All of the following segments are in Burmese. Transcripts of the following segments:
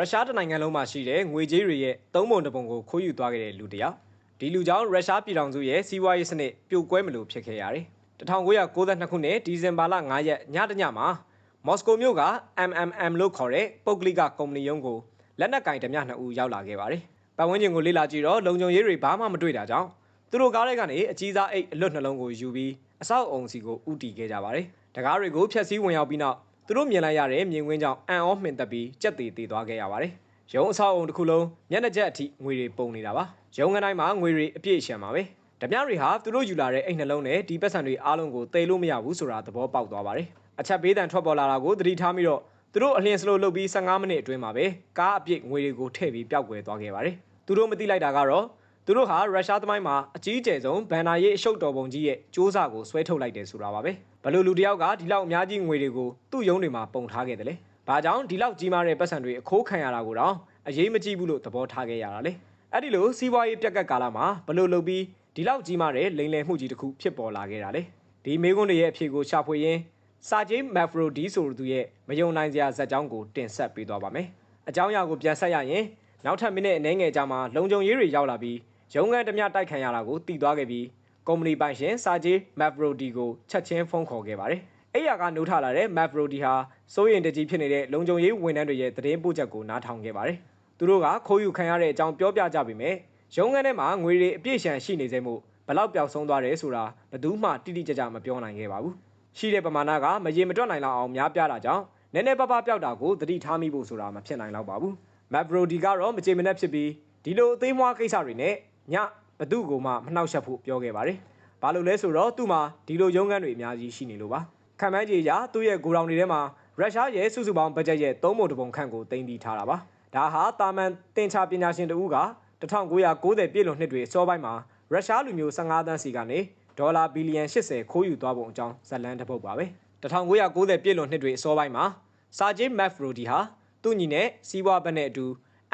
ရုရှားတနိုင်ငံလုံးမှာရှိတဲ့ငွေကြေးတွေရဲ့သုံးပုံတစ်ပုံကိုခိုးယူသွားခဲ့တဲ့လူတစ်ယောက်ဒီလူကြောင့်ရုရှားပြည်ထောင်စုရဲ့စီးပွားရေးစနစ်ပြိုကွဲမလို့ဖြစ်ခဲ့ရတယ်1992ခုနှစ်ဒီဇင်ဘာလ9ရက်ညတညမှာမော်စကိုမြို့က MMM လို့ခေါ်တဲ့ပုဂ္ဂလိကကုမ္ပဏီရုံးကိုလက်နက်ကင်ဓမြနှစ်ဦးရောက်လာခဲ့ပါတယ်ပတ်ဝန်းကျင်ကိုလေ့လာကြည့်တော့လုံခြုံရေးတွေဘာမှမတွေ့တာကြောင့်သူတို့ကားထဲကနေအကြီးစားအိတ်အလွတ်နှလုံးကိုယူပြီးအဆောက်အုံစီကိုဥတီခဲ့ကြပါတယ်တကားတွေကိုဖျက်ဆီးဝင်ရောက်ပြီးနောက် သူတို့မြင်လိုက်ရတဲ့မြင်ကွင်းကြောင့်အံ့ဩမှင်သက်ပြီးကြက်သေးသေးသွားခဲ့ရပါတယ်။ရုံအဆောက်အုံတစ်ခုလုံးမျက်နှာကျက်အထိငွေတွေပုံနေတာပါ။ရုံငန်းတိုင်းမှာငွေတွေအပြည့်ရှံပါပဲ။ဓမြတွေဟာသူတို့ယူလာတဲ့အိတ်နှလုံးနဲ့ဒီပတ်စံတွေအားလုံးကိုသေလို့မရဘူးဆိုတာသဘောပေါက်သွားပါတယ်။အချက်ပေးတန်ထွက်ပေါ်လာတာကိုသတိထားပြီးတော့သူတို့အလျင်စလိုလုပ်ပြီး15မိနစ်အတွင်းမှာပဲကားအပြည့်ငွေတွေကိုထည့်ပြီးပျောက်ကွယ်သွားခဲ့ပါတယ်။သူတို့မသိလိုက်တာကတော့သူတို့ဟာရုရှားသမိုင်းမှာအကြီးအကျယ်ဆုံးဗန်နာရေးအရှုပ်တော်ပုံကြီးရဲ့စ조사ကိုဆွဲထုတ်လိုက်တယ်ဆိုတာပါပဲ ဘလို့လူတယောက်ကဒီလောက်အများကြီးငွေတွေကိုသူ့ရုံးတွေမှာပုံထားခဲ့တယ်လေဘာကြောင့်ဒီလောက်ကြီးမားတဲ့ပတ်စံတွေအခိုးခံရတာကိုတော့အရေးမကြီးဘူးလို့သဘောထားခဲ့ရတာလေအဲ့ဒီလိုစီးပွားရေးပြက်ကတ်ကာလမှာဘလို့လုပ်ပြီးဒီလောက်ကြီးမားတဲ့လိမ်လည်မှုကြီးတစ်ခုဖြစ်ပေါ်လာခဲ့တာလေဒီမေကွန်းတွေရဲ့အဖြေကိုရှာဖွေရင်းစာဂျိမက်ဖရိုဒီဆိုသူရဲ့မယုံနိုင်စရာဇာတ်ကြောင်းကိုတင်ဆက်ပေးသွားပါမယ်အကြောင်းအရာကိုပြန်ဆက်ရရင်နောက်ထပ်မိနစ်အနည်းငယ်ကြာမှလုံခြုံရေးတွေရောက်လာပြီးရုံးခန်းတမျှတိုက်ခံရတာကိုတည်သွားခဲ့ပြီး ကုမ္ပဏီပိုင်ရှင်စာဂျေးမက်ဘရိုဒီကိုချက်ချင်းဖုန်းခေါ်ခဲ့ပါတယ်။အဲ့ရကနိုးထလာတဲ့မက်ဘရိုဒီဟာစိုးရင်တကြီးဖြစ်နေတဲ့လုံခြုံရေးဝန်ထမ်းတွေရဲ့သတင်းပို့ချက်ကိုနားထောင်ခဲ့ပါတယ်။သူတို့ကခိုးယူခံရတဲ့အကြောင်းပြောပြကြပေမဲ့ရုံးခန်းထဲမှာငွေတွေအပြည့်ရှံရှိနေစေမှုဘလောက်ပျောက်ဆုံးသွားတယ်ဆိုတာဘယ်သူမှတိတိကျကျမပြောနိုင်ခဲ့ပါဘူး။ရှိတဲ့ပမာဏကမရေမတွက်နိုင်လောက်အောင်များပြားတာကြောင့်နည်းနည်းပါးပါးပျောက်တာကိုသတိထားမိဖို့ဆိုတာမဖြစ်နိုင်တော့ပါဘူး။မက်ဘရိုဒီကတော့မကြေမနက်ဖြစ်ပြီးဒီလိုအသေးမွားကိစ္စတွေနဲ့ည ဘသူ့ကိုမှမနှောက်ယှက်ဖို့ပြောခဲ့ပါတယ်။ဘာလို့လဲဆိုတော့သူ့မှာဒီလိုရုံးခန်းတွေအများကြီးရှိနေလို့ပါ။ခံမှန်းကြည့်ရသူ့ရဲ့ဂိုဒေါင်တွေထဲမှာရုရှားရဲ့စုစုပေါင်းဘတ်ဂျက်ရဲ့သုံးပုံတစ်ပုံခန့်ကိုတင်ပြီးထားတာပါ။ဒါဟာတာမန်တင်ချပညာရှင်တဦးက1990ပြည့်လွန်နှစ်တွေစောပိုင်းမှာရုရှားလူမျိုး15သန်းစီကနေဒေါ်လာဘီလီယံ80ခိုးယူသွားပုံအကြောင်းဇက်လန်တစ်ပုဒ်ပါပဲ1990ပြည့်လွန်နှစ်တွေအစောပိုင်းမှာစာဂျင်းမက်ဖရိုဒီဟာသူ့ညီနဲ့စီးပွားဘက်နဲ့အတူ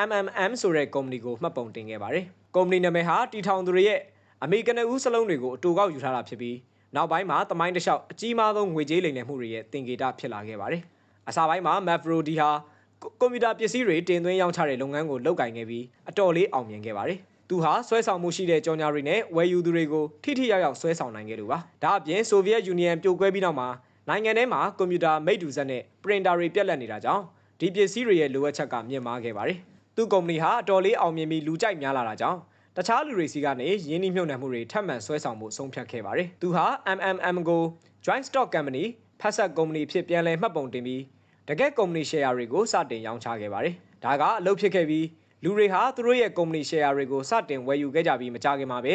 MMM ဆိုတဲ့ကုမ္ပဏီကိုမှတ်ပုံတင်ခဲ့ပါတယ်။ ကုမ္ပဏီနာမည်ဟာတီထောင်သူတွေရဲ့အမေရိကန်ဦးစလုံးတွေကိုအတူကောက်ယူထားတာဖြစ်ပြီးနောက်ပိုင်းမှာတမိုင်းတစ်လျှောက်အကြီးမားဆုံးငွေကြေးလိမ်လည်မှုတွေရဲ့သင်္ကေတဖြစ်လာခဲ့ပါတယ်။အစပိုင်းမှာ Mavro-D ဟာကွန်ပျူတာပစ္စည်းတွေတင်သွင်းရောင်းချတဲ့လုပ်ငန်းကိုလုပ်ကိုင်ခဲ့ပြီးအတော်လေးအောင်မြင်ခဲ့ပါတယ်။သူဟာဆွဲဆောင်မှုရှိတဲ့ကြော်ညာတွေနဲ့ဝယ်ယူသူတွေကိုထိထိရောက်ရောက်ဆွဲဆောင်နိုင်ခဲ့လို့ပါ။ဒါအပြင်ဆိုဗီယက်ယူနီယံပြိုကွဲပြီးနောက်မှာနိုင်ငံထဲမှာကွန်ပျူတာမိတ်တူဆက်နဲ့ပရင်တာတွေပြက်လက်နေတာကြောင့်ဒီပစ္စည်းတွေရဲ့လိုအပ်ချက်ကမြင့်မားခဲ့ပါတယ်။ သူ့ကုမ္ပဏီဟာအတော်လေးအောင်မြင်ပြီးလူကြိုက်များလာတာကြောင့်တခြားလူတွေစီကနေရင်းနှီးမြှုပ်နှံမှုတွေထပ်မံဆွဲဆောင်မှုဆုံးဖြတ်ခဲ့ပါတယ်။သူဟာ MMM ကို Joint Stock Company ဖက်ဆက်ကုမ္ပဏီဖြစ်ပြန်လည်မှတ်ပုံတင်ပြီးတကယ့်ကုမ္ပဏီ share တွေကိုစတင်ရောင်းချခဲ့ပါတယ်။ဒါကအလုပ်ဖြစ်ခဲ့ပြီးလူတွေဟာသူတို့ရဲ့ကုမ္ပဏီ share တွေကိုစတင်ဝယ်ယူခဲ့ကြပြီးမကြခင်မှာပဲ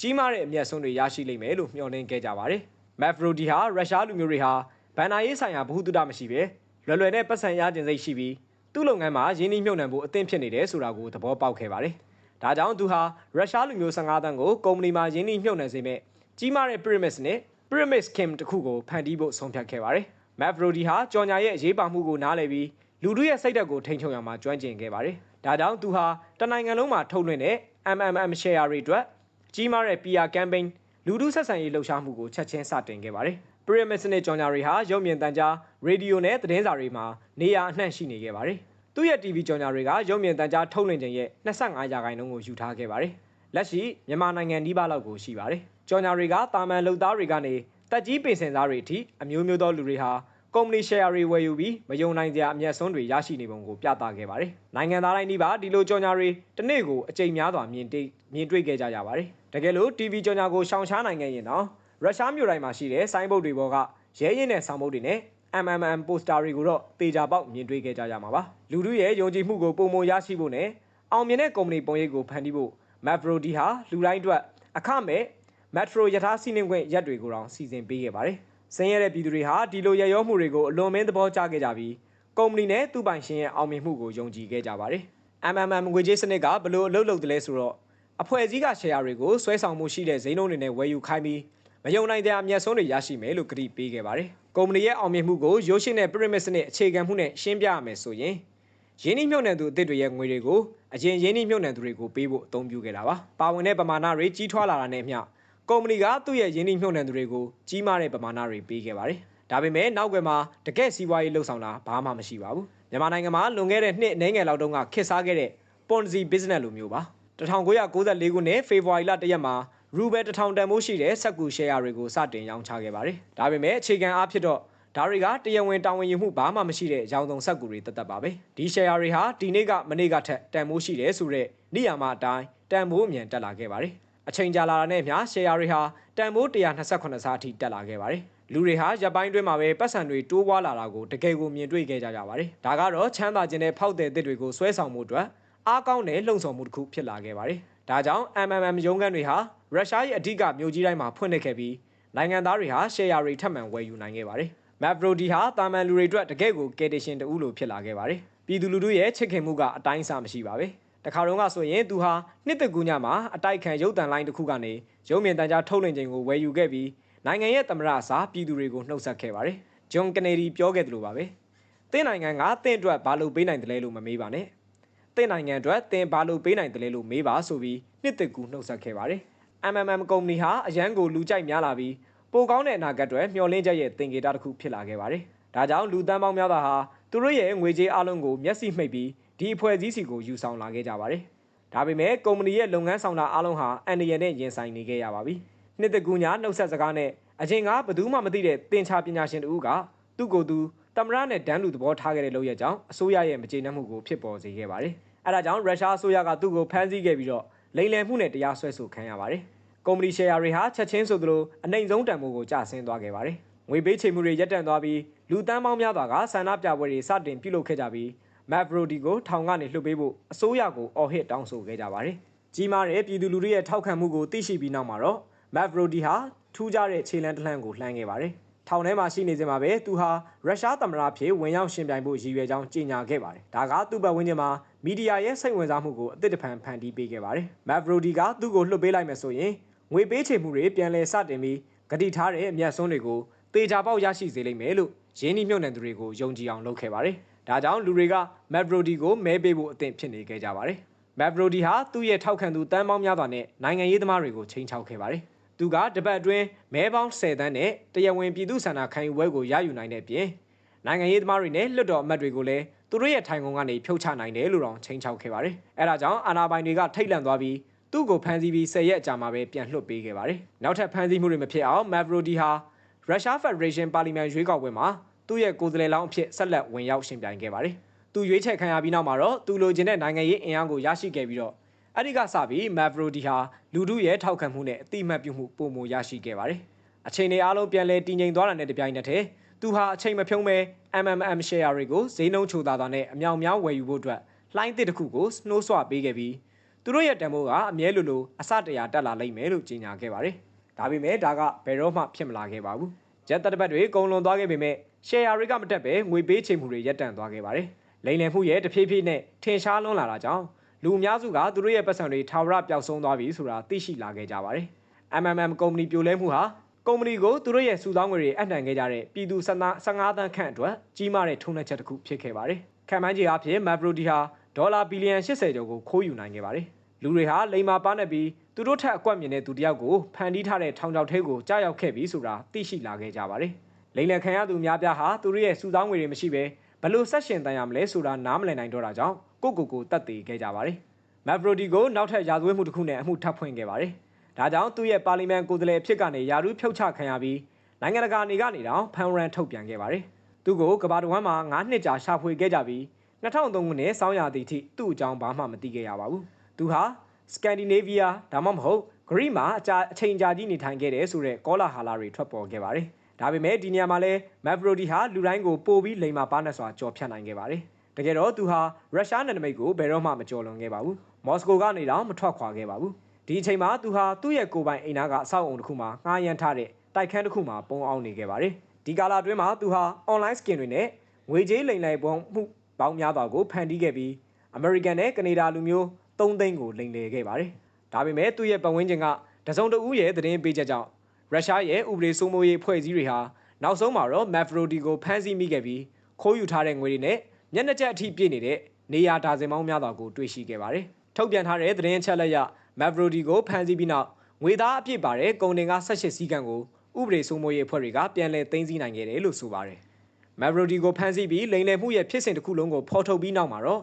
ကြီးမားတဲ့အမျက်ဆုံးတွေရရှိလိမ့်မယ်လို့မျှော်လင့်ခဲ့ကြပါတယ်။ Mavrodi ဟာရုရှားလူမျိုးတွေဟာဘန်နာရေးဆိုင်ရာဘ ഹു တုဒမရှိပဲလွယ်လွယ်နဲ့ပတ်စံရခြင်းစိတ်ရှိပြီး သူ့လုပ်ငန်းမှာရင်းနှီးမြှုပ်နှံဖို့အသင့်ဖြစ်နေတယ်ဆိုတာကိုသဘောပေါက်ခဲ့ပါတယ်။ဒါကြောင့်သူဟာရုရှားလူမျိုး15တန်းကိုကုမ္ပဏီမှာရင်းနှီးမြှုပ်နှံစေမဲ့ကြီးမားတဲ့ pyramids နဲ့ pyramid scheme တစ်ခုကိုဖန်တီးဖို့ဆုံးဖြတ်ခဲ့ပါတယ်။ Mavrodi ဟာကြော်ညာရဲ့အရေးပါမှုကိုနားလည်ပြီးလူတို့ရဲ့စိတ်ဓာတ်ကိုထိန်းချုပ်ရမှာကျွမ်းကျင်ခဲ့ပါတယ်။ဒါကြောင့်သူဟာတနိုင်ငံလုံးမှာထုတ်လွှင့်တဲ့ MMM share တွေအတွက်ကြီးမားတဲ့ PR campaign လူထုဆက်ဆံရေးလှုပ်ရှားမှုကိုချက်ချင်းစတင်ခဲ့ပါတယ်။ Pyramid နဲ့ကြော်ညာတွေဟာရုပ်မြင်သံကြားရေဒီယိုနဲ့သတင်းစာတွေမှာနေရာအနှံ့ရှိနေခဲ့ပါတယ်။သူ့ရဲ့ TV ကြော်ညာတွေကရုပ်မြင်သံကြားထုတ်လွှင့်ခြင်းရဲ့25ရာခိုင်နှုန်းကိုယူထားခဲ့ပါတယ်။လက်ရှိမြန်မာနိုင်ငံဒီပါလောက်ကိုရှိပါတယ်။ကြော်ညာတွေကတာမန်လုံသားတွေကနေတက်ကြီးပင်စင်သားတွေအထိအမျိုးမျိုးသောလူတွေဟာကုမ္ပဏီ share တွေဝယ်ယူပြီးမယုံနိုင်စရာအမျက်ဆုံးတွေရရှိနေပုံကိုပြသခဲ့ပါတယ်။နိုင်ငံသားတိုင်းဒီပါဒီလိုကြော်ညာတွေတစ်နေ့ကိုအကြိမ်များစွာမြင်တွေ့မြင်တွေ့ခဲ့ကြကြပါတယ်။တကယ်လို့ TV ကြော်ညာကိုရှောင်ရှားနိုင်ခဲ့ရင်တော့ ရုရှားမြို့တိုင်းမှာရှိတဲ့ဆိုင်းဘုတ်တွေပေါ်ကရဲရင်တဲ့ဆောင်ဘုတ်တွေနဲ့ MMM ပိုစတာတွေကိုတော့တေချာပေါက်မြင်တွေ့ခဲ့ကြရမှာပါလူတို့ရဲ့ယုံကြည်မှုကိုပုံမရရှိဖို့နဲ့အောင်မြင်တဲ့ကုမ္ပဏီပုံရိပ်ကိုဖန်တီးဖို့ Mavrodi ဟာလူတိုင်းအတွက်အခမဲ့ Metro ယထာစီးနှင်ခွင့်ရက်တွေကိုတောင်စီစဉ်ပေးခဲ့ပါတယ်ဆင်းရဲတဲ့ပြည်သူတွေဟာဒီလိုရရောမှုတွေကိုအလွန်မင်းသဘောကျခဲ့ကြပြီးကုမ္ပဏီနဲ့သူ့ပိုင်ရှင်ရဲ့အောင်မြင်မှုကိုယုံကြည်ခဲ့ကြပါတယ် MMM ငွေကြေးစနစ်ကဘလို့အလုပ်လုပ်တယ်လဲဆိုတော့အဖွဲ့အစည်းက share တွေကိုဆွဲဆောင်မှုရှိတဲ့ဈေးနှုန်းတွေနဲ့ဝယ်ယူခိုင်းပြီး မယုံနိုင်တဲ့အမျက်ဆုံးတွေရရှိမယ်လို့ကတိပေးခဲ့ပါတယ်။ကုမ္ပဏီရဲ့အောင်မြင်မှုကိုရိုးရှင်းတဲ့ pyramid စနစ်အခြေခံမှုနဲ့ရှင်းပြရမယ်ဆိုရင်ရင်းနှီးမြှုပ်နှံသူအသစ်တွေရဲ့ငွေတွေကိုအရင်ရင်းနှီးမြှုပ်နှံသူတွေကိုပေးဖို့အသုံးပြုခဲ့တာပါ။ပါဝင်တဲ့ပမာဏတွေကြီးထွားလာတာနဲ့အမျှကုမ္ပဏီကသူ့ရဲ့ရင်းနှီးမြှုပ်နှံသူတွေကိုကြီးမားတဲ့ပမာဏတွေပေးခဲ့ပါတယ်။ဒါပေမဲ့နောက်ွယ်မှာတကယ့်စီးပွားရေးလှုပ်ဆောင်တာဘာမှမရှိပါဘူးမြန်မာနိုင်ငံမှာလွန်ခဲ့တဲ့နှစ်အနည်းငယ်လောက်တုန်းကခေတ်စားခဲ့တဲ့ Ponzi business လိုမျိုးပါ1994ခုနှစ်ဖေဖော်ဝါရီလတရက်မှာ ရူဘယ်1000တန်မိုးရှိတဲ့စက်ကူရှယ်ယာတွေကိုစတင်ရောင်းချခဲ့ပါတယ်။ဒါပေမဲ့အခြေခံအားဖြင့်တော့ဒါတွေကတရားဝင်တာဝန်ယူမှုဘာမှမရှိတဲ့ရောင်စုံဆက်ကူတွေတသက်ပါပဲ။ဒီရှယ်ယာတွေဟာဒီနေ့ကမနေ့ကထက်တန်မိုးရှိတယ်ဆိုတော့နေရာမှာအတိုင်းတန်မိုးအမြန်တက်လာခဲ့ပါတယ်။အချိန်ကြာလာတာနဲ့အမျှရှယ်ယာတွေဟာတန်မိုး128ဆအထိတက်လာခဲ့ပါတယ်။လူတွေဟာရပ်ပိုင်းတွင်းမှာပဲပတ်စံတွေတိုးပွားလာတာကိုတကယ်ကိုမြင်တွေ့ခဲ့ကြကြပါတယ်။ဒါကတော့ချမ်းသာခြင်းနဲ့ဖောက်တဲ့တစ်တွေကိုဆွဲဆောင်မှုအတွက်အားကောင်းတဲ့လှုံ့ဆော်မှုတစ်ခုဖြစ်လာခဲ့ပါတယ်။ဒါကြောင့် MMM ရုံးခန်းတွေဟာ ရုရှားရဲ့အဓိကမြို့ကြီးတိုင်းမှာဖွင့်လှစ်ခဲ့ပြီးနိုင်ငံသားတွေဟာရှယ်ယာတွေထပ်မံဝယ်ယူနိုင်ခဲ့ပါတယ်။ Mavro-D ဟာတာမန်လူတွေအတွက်တကယ့်ကိုကယ်တင်ရှင်တူလို့ဖြစ်လာခဲ့ပါတယ်။ပြည်သူလူထုရဲ့ချစ်ခင်မှုကအတိုင်းအဆမရှိပါပဲ။တခါတော့ကဆိုရင်သူဟာနှစ်သက်ကူးညမှာအတိုက်ခံရုပ်တံလိုင်းတစ်ခုကနေရုံမြင်တန်ကြားထုတ်လွှင့်ခြင်းကိုဝယ်ယူခဲ့ပြီးနိုင်ငံရဲ့သမရအစားပြည်သူတွေကိုနှုတ်ဆက်ခဲ့ပါတယ်။ဂျွန်ကနေဒီပြောခဲ့သလိုပါပဲ။တင်းနိုင်ငံကတင့်အတွက်ဘာလို့ပေးနိုင်တယ်လဲလို့မမေးပါနဲ့။တင့်နိုင်ငံအတွက်တင်ဘာလို့ပေးနိုင်တယ်လဲလို့မေးပါဆိုပြီးနှစ်သက်ကူနှုတ်ဆက်ခဲ့ပါတယ်။ MMM ကုမ္ပဏီဟာအရန်ကိုလူကြိုက်များလာပြီးပိုကောင်းတဲ့အနာဂတ်တွေမျှော်လင့်ချက်ရဲ့သင်္ကေတတစ်ခုဖြစ်လာခဲ့ပါတယ်။ဒါကြောင့်လူတန်းပေါင်းများစွာဟာသူတို့ရဲ့ငွေကြေးအလုံးကိုမျက်စိမှိတ်ပြီးဒီအဖွဲ့အစည်းစီကိုယူဆောင်လာခဲ့ကြပါတယ်။ဒါပေမဲ့ကုမ္ပဏီရဲ့လုပ်ငန်းဆောင်တာအလုံးဟာအန်ဒီရယ်နဲ့ရင်ဆိုင်နေခဲ့ရပါပြီ။နှစ်တကူညာနှုတ်ဆက်စကားနဲ့အချင်းကဘသူမှမသိတဲ့တင်ချပညာရှင်တူကသူ့ကိုယ်သူတမရနဲ့ဒန်းလူသဘောထားခဲ့တဲ့လုပ်ရကြောင်းအစိုးရရဲ့မကျေနပ်မှုကိုဖြစ်ပေါ်စေခဲ့ပါတယ်။အဲဒါကြောင့်ရုရှားအစိုးရကသူ့ကိုဖမ်းဆီးခဲ့ပြီးတော့လိမ်လည်မှုနဲ့တရားစွဲဆိုခံရပါတယ်။ ကုမ္ပဏီရှယ်ယာတွေဟာချက်ချင်းဆိုသလိုအနိုင်ဆုံးတန်ဖိုးကိုကျဆင်းသွားခဲ့ပါတယ်။ငွေပေးချေမှုတွေရပ်တန့်သွားပြီးလူတန်းပေါင်းများစွာကဆန္ဒပြပွဲတွေစတင်ပြုလုပ်ခဲ့ကြပြီး Mavro-D ကိုထောင်ကနေလွှတ်ပေးဖို့အစိုးရကိုအော်ဟစ်တောင်းဆိုခဲ့ကြပါတယ်။ကြီးမားတဲ့ပြည်သူလူထုရဲ့ထောက်ခံမှုကိုသိရှိပြီးနောက်မှာတော့ Mavro-D ဟာထူးခြားတဲ့ခြေလမ်းတစ်လှမ်းကိုလှမ်းခဲ့ပါတယ်။ထောင်ထဲမှာရှိနေစဉ်မှာပဲသူဟာရုရှားသမ္မတဖြစ်ဝင်ရောက်ရှင်ပြိုင်ဖို့ရည်ရွယ်ကြောင်းကြေညာခဲ့ပါတယ်။ဒါကသူ့ဘက်ဝန်းကျင်မှာမီဒီယာရဲ့စိတ်ဝင်စားမှုကိုအသစ်တဖန်ဖန်တီးပေးခဲ့ပါတယ်။ Mavro-D ကသူ့ကိုလွှတ်ပေးလိုက်မယ်ဆိုရင် ငွေပေးချေမှုတွေပြန်လည်စတင်ပြီးဂတိထားတဲ့အမျက်ဆုံးတွေကိုတေချာပေါက်ရရှိစေလိမ့်မယ်လို့ရင်းနှီးမြှုပ်နှံသူတွေကိုယုံကြည်အောင်လုပ်ခဲ့ပါတယ်။ဒါကြောင့်လူတွေက Mavrodi ကိုမဲပေးဖို့အသင့်ဖြစ်နေခဲ့ကြပါတယ်။ Mavrodi ဟာသူ့ရဲ့ထောက်ခံသူတန်းပေါင်းများစွာနဲ့နိုင်ငံရေးသမားတွေကိုချိန်ချောက်ခဲ့ပါတယ်။သူကတပတ်အတွင်းမဲပေါင်း10တန်းနဲ့တရားဝင်ပြည်သူ့ဆန္ဒခံယူပွဲကိုရယူနိုင်တဲ့အပြင်နိုင်ငံရေးသမားတွေနဲ့လွှတ်တော်အမတ်တွေကိုလည်းသူတို့ရဲ့ထိုင်ကုန်ကနေဖြုတ်ချနိုင်တယ်လို့တောင်ချိန်ချောက်ခဲ့ပါတယ်။အဲဒါကြောင့်အာဏာပိုင်တွေကထိတ်လန့်သွားပြီး သူ့ကိုဖမ်းဆီးပြီး10ရက်အကြာမှာပဲပြန်လွှတ်ပေးခဲ့ပါတယ်။နောက်ထပ်ဖမ်းဆီးမှုတွေမဖြစ်အောင် Mavrodi ဟာရုရှားဖက်ဒရေးရှင်းပါလီမန်ရွေးကောက်ပွဲမှာသူ့ရဲ့ကိုယ်စားလှယ်လောင်းအဖြစ်ဆက်လက်ဝင်ရောက်ရှင်ပြိုင်ခဲ့ပါတယ်။သူရွေးချယ်ခံရပြီးနောက်မှာတော့သူလိုချင်တဲ့နိုင်ငံရေးအင်အားကိုရရှိခဲ့ပြီးတော့အဲ့ဒီကစပြီး Mavrodi ဟာလူထုရဲ့ထောက်ခံမှုနဲ့အတိမတ်ပြုမှုပုံမရရှိခဲ့ပါတယ်။အချိန်တွေအားလုံးပြန်လည်တည်ငြိမ်သွားတာနဲ့တပြိုင်နက်တည်းသူဟာအချိန်မဖြုံးပဲ MMM share တွေကိုဈေးနှုန်းချိုသာတာနဲ့အမြောင်များဝယ်ယူဖို့အတွက်လှိုင်းတစ်တစ်ခုကိုနှိုးဆွပေးခဲ့ပြီး သူတို့ရဲ့တန်ဖိုးကအမြဲလိုလိုအစတရာတက်လာလိမ့်မယ်လို့ကြေညာခဲ့ပါတယ်။ဒါပေမဲ့ဒါကဘယ်တော့မှဖြစ်မလာခဲ့ပါဘူး။ဂျက်တပ်ပတ်တွေကုန်လွန်သွားခဲ့ပေမဲ့ရှယ်ယာတွေကမတက်ပဲငွေပေးချိန်မှုတွေရပ်တန့်သွားခဲ့ပါတယ်။လိမ်လည်မှုရဲ့တဖြည်းဖြည်းနဲ့ထင်ရှားလွန်းလာတာကြောင့်လူအများစုကသူတို့ရဲ့ပတ်စံတွေထာဝရပျောက်ဆုံးသွားပြီဆိုတာသိရှိလာခဲ့ကြပါတယ်။ MMM ကုမ္ပဏီပြိုလဲမှုဟာကုမ္ပဏီကိုသူတို့ရဲ့စုဆောင်းငွေတွေအနှံခဲ့ကြတဲ့ပြည်သူ15သန်းခန့်အတွက်ကြီးမားတဲ့ထုံးနှက်ချက်တစ်ခုဖြစ်ခဲ့ပါတယ်။ခံမှန်းကြီးအဖြစ် Mavrodi ဟာဒေါ်လာဘီလီယံ80ကျော်ကိုခိုးယူနိုင်ခဲ့ပါတယ် လူတွေဟာလိမ္မာပါနဲ့ပြီးသူတို့ထက်အကွက်မြင်တဲ့သူတယောက်ကိုဖန်တီးထားတဲ့ထောင်ချောက်ထဲကိုကြားရောက်ခဲ့ပြီးဆိုတာသိရှိလာခဲ့ကြပါတယ်။လိမ့်လည်ခံရသူများပြားဟာသူတို့ရဲ့စုဆောင်းငွေတွေမရှိဘဲဘလို့ဆက်ရှင်တန်ရမလဲဆိုတာနားမလည်နိုင်တော့တာကြောင့်ကိုကိုကိုတတ်သိခဲ့ကြပါတယ်။မက်ဖရိုဒီကိုနောက်ထပ်ရာဇဝတ်မှုတစ်ခုနဲ့အမှုထပ်ဖွင့်ခဲ့ပါတယ်။ဒါကြောင့်သူ့ရဲ့ပါလီမန်ကိုယ်စားလှယ်ဖြစ်ကနေယာရုဖြုတ်ချခံရပြီးနိုင်ငံတကာနေကနေတောင်ဖန်ရန်ထုတ်ပြန်ခဲ့ပါတယ်။သူကိုကဘာတဝမ်းမှာ9နှစ်ကြာရှာဖွေခဲ့ကြပြီး2003ခုနှစ်စောင်းရာသီထိသူ့အကြောင်းဘာမှမသိခဲ့ရပါဘူး။ သူဟာစကန်ဒီနေဗီးယားဒါမှမဟုတ်ဂရိမှာအကြာအချိန်ကြာကြီးနေထိုင်ခဲ့တယ်ဆိုတဲ့ကောလာဟာလာတွေထွက်ပေါ်ခဲ့ပါတယ်။ဒါပေမဲ့ဒီနေရာမှာလဲမက်ဖရိုဒီဟာလူတိုင်းကိုပို့ပြီးလိမ်မာပါနဲ့စွာကြော်ဖြတ်နိုင်ခဲ့ပါတယ်။တကယ်တော့သူဟာရုရှားနယ်နိမိတ်ကိုဘယ်တော့မှမကျော်လွန်ခဲ့ပါဘူး။မော်စကိုကနေတော့မထွက်ခွာခဲ့ပါဘူး။ဒီအချိန်မှာသူဟာသူ့ရဲ့ကိုယ်ပိုင်အိမ်သားကအဆောက်အုံတစ်ခုမှာငှားရမ်းထားတဲ့တိုက်ခန်းတစ်ခုမှာပုံအောင်နေခဲ့ပါတယ်။ဒီကာလအတွင်းမှာသူဟာ online skin တွေနဲ့ငွေကြေးလိမ်လည်ပုံမှုပေါင်းများစွာကိုဖန်တီးခဲ့ပြီး American နဲ့ကနေဒါလူမျိုး 3သိန်းကိုလိမ်လည်ခဲ့ပါတယ်။ဒါပေမဲ့သူ့ရဲ့ပတ်ဝန်းကျင်ကတစုံတဦးရဲ့သတင်းပေးချက်ကြောင့်ရုရှားရဲ့ဥပဒေစိုးမိုးရေးဖွဲ့စည်းတွေဟာနောက်ဆုံးမှာတော့ Mavrodi ကိုဖမ်းဆီးမိခဲ့ပြီးခိုးယူထားတဲ့ငွေတွေနဲ့မျက်နှာချက်အထိပြည့်နေတဲ့နေရာဒါဇင်ပေါင်းများစွာကိုတွေ့ရှိခဲ့ပါတယ်။ထုတ်ပြန်ထားတဲ့သတင်းချက်လက်ရ Mavrodi ကိုဖမ်းဆီးပြီးနောက်ငွေသားအပြည့်ပါတဲ့ကုန်တင်ကား18စီးကံကိုဥပဒေစိုးမိုးရေးအဖွဲ့တွေကပြန်လည်သိမ်းဆည်းနိုင်ခဲ့တယ်လို့ဆိုပါတယ်။ Mavrodi ကိုဖမ်းဆီးပြီးလိမ်လည်မှုရဲ့ဖြစ်စဉ်တစ်ခုလုံးကိုဖော်ထုတ်ပြီးနောက်မှာတော့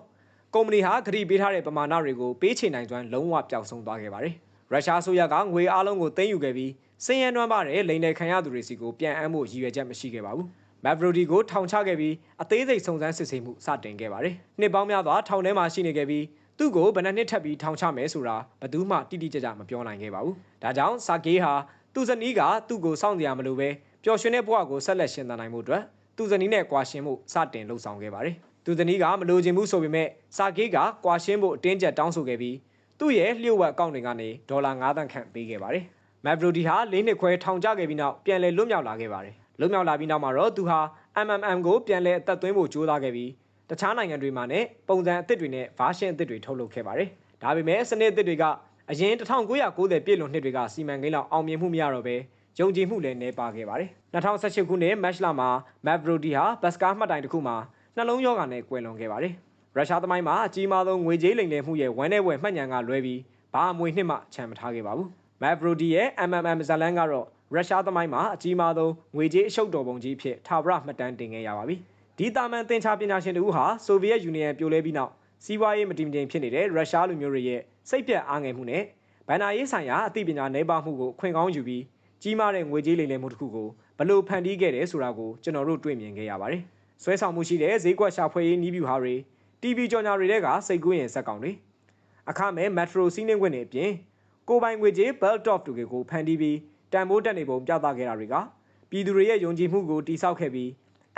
ကုမ္ပဏီဟာခရီးပေးထားတဲ့ပမာဏတွေကိုပေးချေနိုင်စွမ်းလုံးဝပျောက်ဆုံးသွားခဲ့ပါတယ်။ရုရှားဆိုရကငွေအားလုံးကိုသိမ်းယူခဲ့ပြီးစင်ရန်နွမ်းပါတဲ့လိမ်လည်ခံရသူတွေစီကိုပြန်အမ်းဖို့ရည်ရွယ်ချက်မရှိခဲ့ပါဘူး။ Mavrodi ကိုထောင်ချခဲ့ပြီးအသေးစိတ်စုံစမ်းစစ်ဆေးမှုစတင်ခဲ့ပါတယ်။နှစ်ပေါင်းများစွာထောင်ထဲမှာရှိနေခဲ့ပြီးသူ့ကိုဘယ်နှစ်နှစ်ထပ်ပြီးထောင်ချမယ်ဆိုတာဘယ်သူမှတိတိကျကျမပြောနိုင်ခဲ့ပါဘူး။ဒါကြောင့်စာကေးဟာသူ့ဇနီးကသူ့ကိုစောင့်ကြရမလို့ပဲပျော်ရွှင်တဲ့ဘဝကိုဆက်လက်ရှင်သန်နိုင်မှုအတွက်သူ့ဇနီးနဲ့ကွာရှင်းမှုစတင်လှုပ်ဆောင်ခဲ့ပါတယ်။ သူ့ဇနီးကမလိုချင်ဘူးဆိုပေမဲ့စာကေးကကွာရှင်းဖို့အတင်းကျပ်တောင်းဆိုခဲ့ပြီးသူ့ရဲ့လျှို့ဝှက်အကောင့်တွေကနေဒေါ်လာ9သန်းခန့်ပေးခဲ့ပါတယ်။ Mavrodi ဟာ၄နှစ်ခွဲထောင်ကျခဲ့ပြီးနောက်ပြန်လည်လွတ်မြောက်လာခဲ့ပါတယ်။လွတ်မြောက်လာပြီးနောက်မှာတော့သူဟာ MMM ကိုပြန်လည်အသက်သွင်းဖို့ကြိုးစားခဲ့ပြီးတခြားနိုင်ငံတွေမှာနဲ့ပုံစံအသစ်တွေနဲ့ version အသစ်တွေထုတ်လုပ်ခဲ့ပါတယ်။ဒါပေမဲ့စနစ်အသစ်တွေကအရင်1990ပြည့်လွန်နှစ်တွေကစီမံကိန်းလောက်အောင်မြင်မှုမရတော့ဘဲယုံကြည်မှုလည်းနှဲပါခဲ့ပါတယ်။2018ခုနှစ်မတ်လမှာ Mavrodi ဟာဘတ်စကားမှတ်တိုင်တစ်ခုမှာ နှလုံးရောဂါနဲ့ကွယ်လွန်ခဲ့ပါတယ်။ရုရှားသမိုင်းမှာအကြီးမားဆုံးငွေကြေးလိမ်လည်မှုရဲ့ဝမ်းနဲ့ဝယ်မှတ်ညံကလွဲပြီးဘာအမွေနှစ်မှချန်မထားခဲ့ပါဘူး။ Mavrodi ရဲ့ MMM ဇလန်ကတော့ရုရှားသမိုင်းမှာအကြီးမားဆုံးငွေကြေးအရှုပ်တော်ပုံကြီးအဖြစ်ထာဝရမှတ်တမ်းတင်ခဲ့ရပါပြီ။ဒီတာမန်သင်္ချာပညာရှင်တို့ဟာဆိုဗီယက်ယူနီယံပြိုလဲပြီးနောက်စီးပွားရေးမတည်မငြိမ်ဖြစ်နေတဲ့ရုရှားလူမျိုးတွေရဲ့စိတ်ပြတ်အားငယ်မှုနဲ့ဗန္ဒာရေးဆိုင်ရာအသိပညာနှဲပါမှုကိုခွင့်ကောင်းယူပြီးကြီးမားတဲ့ငွေကြေးလိမ်လည်မှုတစ်ခုကိုဘလို့ဖန်တီးခဲ့တယ်ဆိုတာကိုကျွန်တော်တို့တွေ့မြင်ခဲ့ရပါတယ်။ ဆွဲဆောင်မှုရှိတဲ့ဈေးကွက်ရှာဖွေရေးနည်းဗျူဟာတွေ TV ကြော်ညာတွေတဲကစိတ်ကူးရင်ဇက်ကောင်တွေအခမဲ့ Metro စီးနှင်းခွင့်တွေအပြင်ကိုပိုင်ငွေကြေး Belt of တွေကိုဖန်တီးပြီးတန်ဖိုးတက်နေပုံပြသခဲ့တာတွေကပြည်သူတွေရဲ့ယုံကြည်မှုကိုတိစောက်ခဲ့ပြီး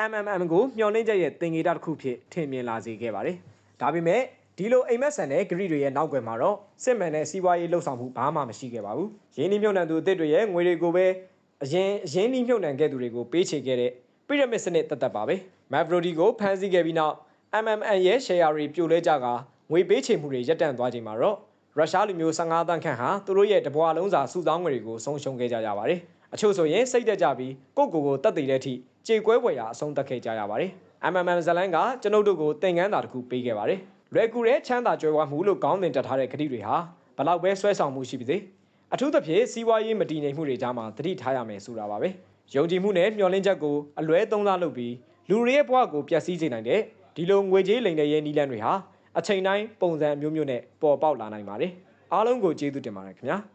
MMM ကိုမျှော်လင့်ချက်ရဲ့သင်္ကေတတစ်ခုဖြစ်ထင်မြင်လာစေခဲ့ပါတယ်။ဒါပေမဲ့ဒီလိုအိမ်မက်ဆန်တဲ့ဂရိတွေရဲ့နောက်ွယ်မှာတော့စစ်မှန်တဲ့စီးပွားရေးလှုပ်ဆောင်မှုဘာမှမရှိခဲ့ပါဘူး။ရင်းနှီးမြှုပ်နှံသူအသစ်တွေရဲ့ငွေတွေကိုပဲအရင်အရင်နှီးမြှုပ်နှံခဲ့သူတွေကိုပေးချေခဲ့တဲ့ပိရမစ်စနစ်တသက်ပါပဲ။ Mavrodi ကိုဖမ်းဆီးခဲ့ပြီးနောက် MMN ရဲ့ share တွေပြိုလဲကြကငွေပေးချေမှုတွေရပ်တန့်သွားချိန်မှာတော့ရုရှားလူမျိုး15တန်းခန့်ဟာသူတို့ရဲ့တဘွားလုံးစာစုဆောင်းငွေတွေကိုဆုံးရှုံးခဲ့ကြရပါတယ်။အချို့ဆိုရင်စိတ်တက်ကြပြီးကိုယ့်ကိုယ်ကိုတတ်သိတဲ့အထိကြေကွဲပွေရာအဆုံးသတ်ခဲ့ကြရပါတယ်။ MMM ဇလန်ကကျွန်ုပ်တို့ကိုသင်ခန်းစာတစ်ခုပေးခဲ့ပါတယ်။လွယ်ကူတဲ့ချမ်းသာကြွယ်ဝမှုလို့ကောင်းတင်တက်ထားတဲ့ကတိတွေဟာဘလောက်ပဲဆွဲဆောင်မှုရှိပါစေ။အထူးသဖြင့်စီးပွားရေးမတည်ငြိမ်မှုတွေကြားမှာတတိထားရမယ်ဆိုတာပါပဲ။ယုံကြည်မှုနဲ့မျှော်လင့်ချက်ကိုအလွဲသုံးစားလုပ်ပြီး လူတွေရဲ့ဘဝကိုပျက်စီးစေနိုင်တဲ့ဒီလိုငွေကြေးလိမ်လည်ရေးနည်းလမ်းတွေဟာအချိန်တိုင်းပုံစံမျိုးမျိုးနဲ့ပေါ်ပေါက်လာနိုင်ပါတယ်။အားလုံးကိုကျေးဇူးတင်ပါတယ်ခင်ဗျာ။